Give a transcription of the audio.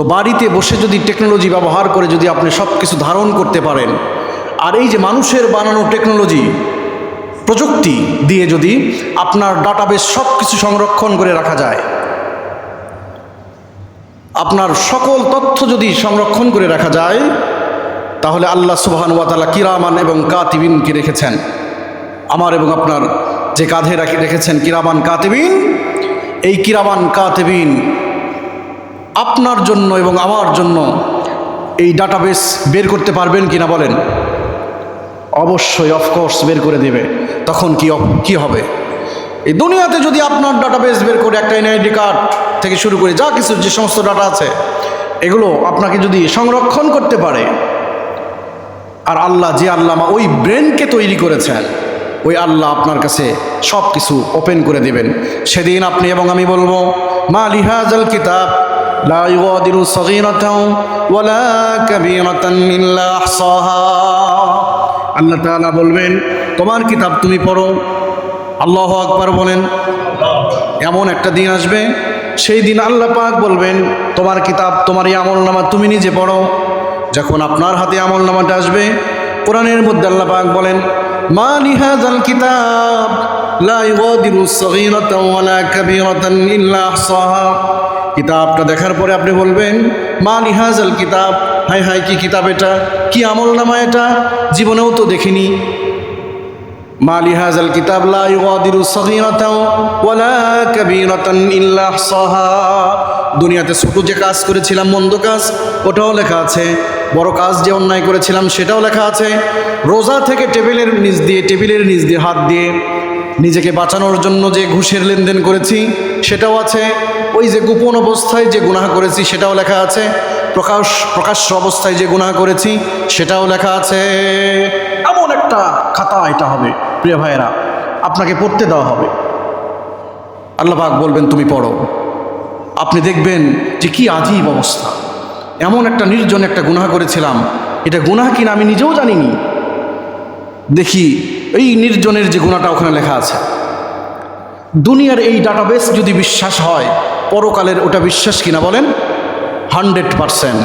তো বাড়িতে বসে যদি টেকনোলজি ব্যবহার করে যদি আপনি সব কিছু ধারণ করতে পারেন, আর এই যে মানুষের বানানো টেকনোলজি প্রযুক্তি দিয়ে যদি আপনার ডাটাবেস সব কিছু সংরক্ষণ করে রাখা যায়, আপনার সকল তথ্য যদি সংরক্ষণ করে রাখা যায়, তাহলে আল্লাহ সুবহান ওয়াতালা কিরামান এবং কাতিবিনকে রেখেছেন। আমার এবং আপনার যে কাঁধে রাখি রেখেছেন কিরামান কাতিবিন, এই কিরামান কাতিবিন আপনার জন্য এবং আমার জন্য এই ডাটাবেস বের করতে পারবেন কিনা বলেন? অবশ্যই অফকোর্স বের করে দেবে। তখন কি কি হবে? এই দুনিয়াতে যদি আপনার ডাটাবেস বের করে একটা এনআইডি কার্ড থেকে শুরু করে যা কিছু যে সমস্ত ডাটা আছে, এগুলো আপনাকে যদি সংরক্ষণ করতে পারে, আর আল্লাহ যে আল্লাহ ওই ব্রেনকে তৈরি করেছেন, ওই আল্লাহ আপনার কাছে সব কিছু ওপেন করে দেবেন। সেদিন আপনি এবং আমি বলব, মা লিহাজাল কিতাব লা ইউগাদিরু সগীরাতাও ওয়ালা কাবীরাতান ইল্লা আহসাহা। আল্লাহ তাআলা বলবেন, তোমার কিতাব তুমি পড়ো। আল্লাহ আকবার বলেন, এমন একটা দিন আসবে, সেই দিন আল্লাহ পাক বলবেন, তোমার কিতাব তোমার এই আমল নামা তুমি নিজে পড়ো। যখন আপনার হাতে আমল নামাটা আসবে, কোরআনের মধ্যে আল্লাহ পাক বলেন, মা লিহাজাল কিতাব লা ইউগাদিরু সগীরাতাও ওয়ালা কাবীরাতান ইল্লা আহসাহা। কিতাবটা দেখার পরে আপনি বলবেন, মা লিহাজাল কিতাব হাই হাই কি কিতাব এটা? কি আমল নামা এটা? জীবনেও তো দেখিনি। মা লিহাজাল কিতাব দুনিয়াতে ছোট যে কাজ করেছিলাম, মন্দ কাজ, ওটাও লেখা আছে। বড় কাজ যে অন্যায় করেছিলাম, সেটাও লেখা আছে। রোজা থেকে টেবিলের নিচ দিয়ে, টেবিলের নিচ দিয়ে, হাত দিয়ে নিজেকে বাঁচানোর জন্য যে ঘুষের লেনদেন করেছি, সেটাও আছে। ওই যে গোপন অবস্থায় যে গুনাহ করেছি, সেটাও লেখা আছে। প্রকাশ প্রকাশ্য অবস্থায় যে গুনাহ করেছি, সেটাও লেখা আছে। এমন একটা খাতা এটা হবে, প্রিয় ভাইয়েরা। আপনাকে পড়তে দেওয়া হবে। আল্লাহবাক বলবেন, তুমি পড়ো। আপনি দেখবেন যে কি আজীব অবস্থা। এমন একটা নির্জন একটা গুনাহ করেছিলাম। এটা গুনাহ কিনা আমি নিজেও জানিনি। দেখি এই নির্জনের যে গুণাটা ওখানে লেখা আছে। দুনিয়ার এই ডাটাবেস যদি বিশ্বাস হয়, পরকালের ওটা বিশ্বাস কিনা বলেন? Hundred percent